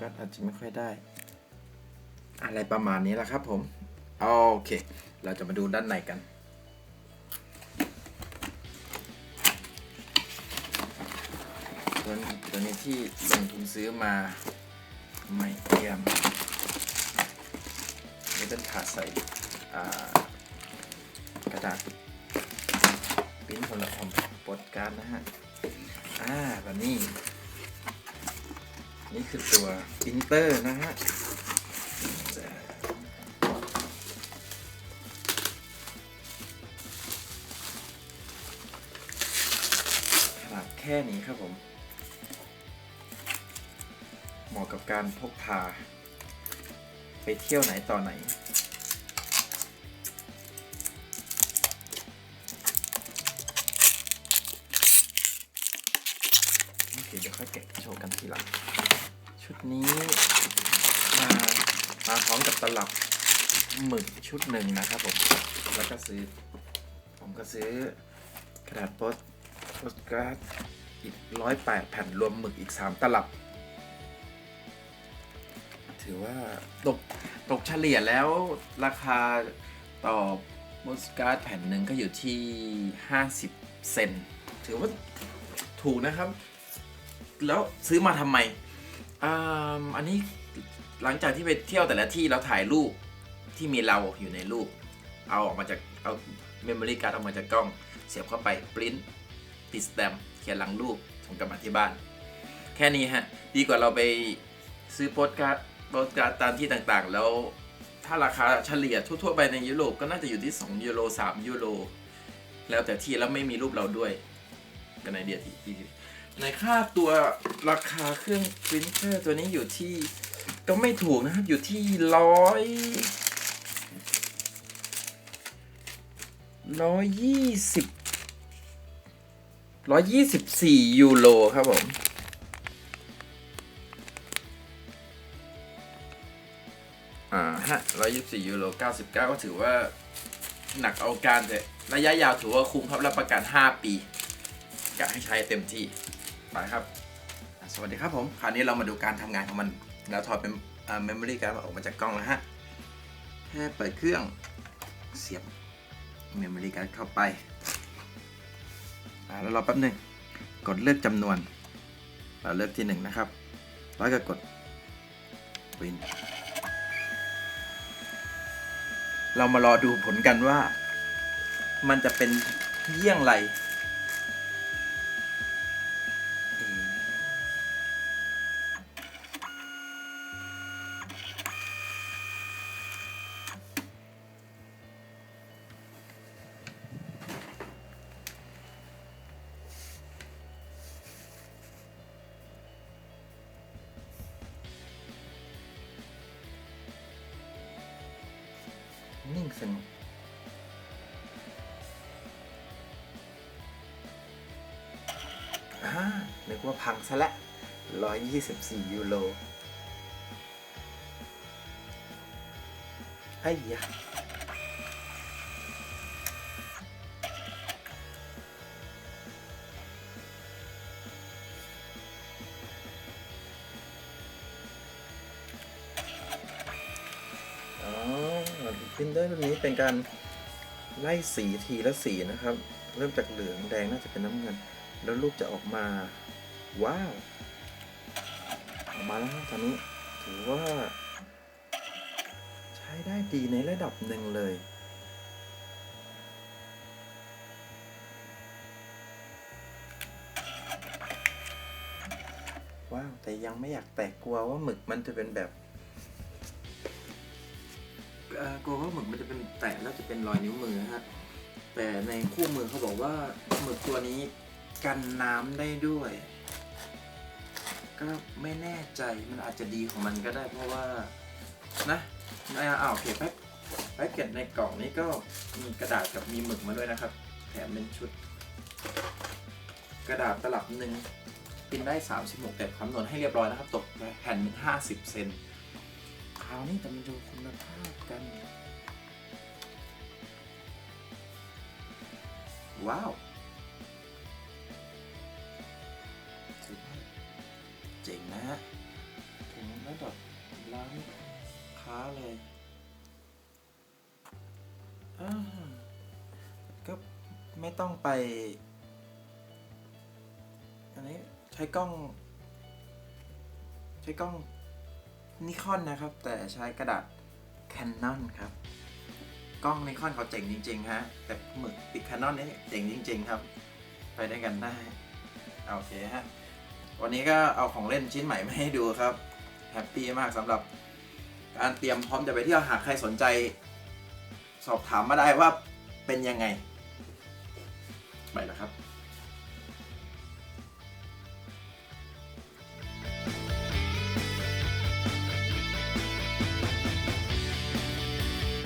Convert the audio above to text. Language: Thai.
ก็อาจจะไม่ค่อยได้ อะไรประมาณนี้แหละครับผม โอเค เราจะมาดูด้านในกันตัวนี้ตัวนี้ที่ลงทุนซื้อมาไม่เอี่ยมนี่เป็นถาดใส่กระดาษปิ้นผลออมโปสการ์ดนะฮะ อ่าแบบนี้ นี่คือตัวปรินเตอร์นะฮะขนาดแค่นี้ครับผม เหมาะกับการพกพา ไปเที่ยวไหนต่อไหน ค่อยแกะโชว์กันทีหลัง ชุดนี้มามาพร้อมกับตลับหมึกชุดหนึ่งนะครับผม แล้วก็ซื้อ ผมก็ซื้อกระดาษโปสโปสการ์ดอีกร้อยแปดแผ่นรวมหมึกอีกสามตลับ ถือว่าตกตกเฉลี่ยแล้วราคาต่อโปสการ์ดแผ่นหนึ่งก็อยู่ที่ 50 เซน ถือว่าถูกนะครับ แล้วซื้อมาทำไมออันนี้หลังจากที่ไปเที่ยวแต่ละที่แล้วถ่ายรูปที่มีเราอยู่ในรูป เอาออกมาจากเอาเมมโมรี่การ์ดออกมาจากกล้อง เสียบเข้าไปปริ้นติดสแตม์เขียนหลังรูปส่งกลับมาที่บ้าน แค่นี้ฮะ ดีกว่าเราไปซื้อโปสการ์ดโปสการ์ดตามที่ต่างๆ แล้วถ้าราคาเฉลี่ยทั่วๆไปในยุโรปก็น่าจะอยู่ที่ 2 ยูโร 3 ยูโร แล้วแต่ที่แล้วไม่มีรูปเราด้วย กันในเดียที่ที่ ในค่าตัวราคาเครื่องปรินเตอร์ตัวนี้อยู่ที่ก็ไม่ถูกนะครับ อยู่ที่ร้อยร้อยยี่สิบร้อยยี่สิบสี่ยูโรครับผมอ่าฮะร้อยยี่สิบสี่ยูโรเก้าสิบเก้าก็ถือว่าหนักเอาการแต่ระยะยาวถือว่าคุ้มครับรับประกันห้าปีกะให้ใช้เต็มที่ ไปครับ สวัสดีครับผม คราวนี้เรามาดูการทำงานของมันแล้วถอดเป็นเมมโมรี่การ์ดออกมาจากกล้องแล้วฮะแค่เปิดเครื่องเสียบเมมโมรี่การ์ดเข้าไปแล้วรอแป๊บหนึ่งกดเลือกจำนวน เราเลือกที่หนึ่งนะครับ แล้วก็กด Win เรามารอดูผลกันว่า มันจะเป็นเยี่ยงไร นิ่งสงบอ่านึกว่าพังซะและ 124 ยูโรไอ้ยะ พิมพ์ได้แบบนี้เป็นการไล่สีทีละสีนะครับ เริ่มจากเหลืองแดงน่าจะเป็นน้ำเงิน แล้วรูปจะออกมา ว้าว ออกมาแล้วครับตอนนี้ถือว่า ใช้ได้ดีในระดับหนึ่งเลยว้าวแต่ยังไม่อยากแตกกลัวว่าหมึกมันจะเป็นแบบ กลัวว่าหมึกมันจะเป็นแตกแล้วจะเป็นรอยนิ้วมือฮะแต่ในคู่มือเขาบอกว่าหมึกตัวนี้กันน้ำได้ด้วย ก็ไม่แน่ใจมันอาจจะดีของมันก็ได้ เพราะว่านะอ่าอ้าวโอเคแพ็คแพ็คเกจในกล่องนี้ก็มีกระดาษกับมีหมึกมาด้วยนะครับ แถมเป็นชุด กระดาษตลับหนึ่งพิมพ์ได้ 36แต่คำนวณให้เรียบร้อยนะครับ ตกแผ่นหนึ่ง50 เซนาวนี้จะมาดูคุณภาพกัน ว้าวถือว่าเจ๋งนะฮะถึงระค้าเลยอ่าก็ไม่ต้องไป อันนี้ใช้กล้อง ใช้กล้อง นิคอนนะครับ แต่ใช้กระดาษ Canon ครับ กล้องนิคอนเขาเจ๋งจริงๆฮะแต่หมึกติด Canon นี่เจ๋งจริง ๆ ครับ ไปได้กันได้โอเคฮะวันนี้ก็เอาของเล่นชิ้นใหม่มาให้ดูครับแฮปปี้มากสำหรับการเตรียมพร้อมจะไปเที่ยวหากใครสนใจ สอบถามมาได้ว่าเป็นยังไงไปแล้วครับ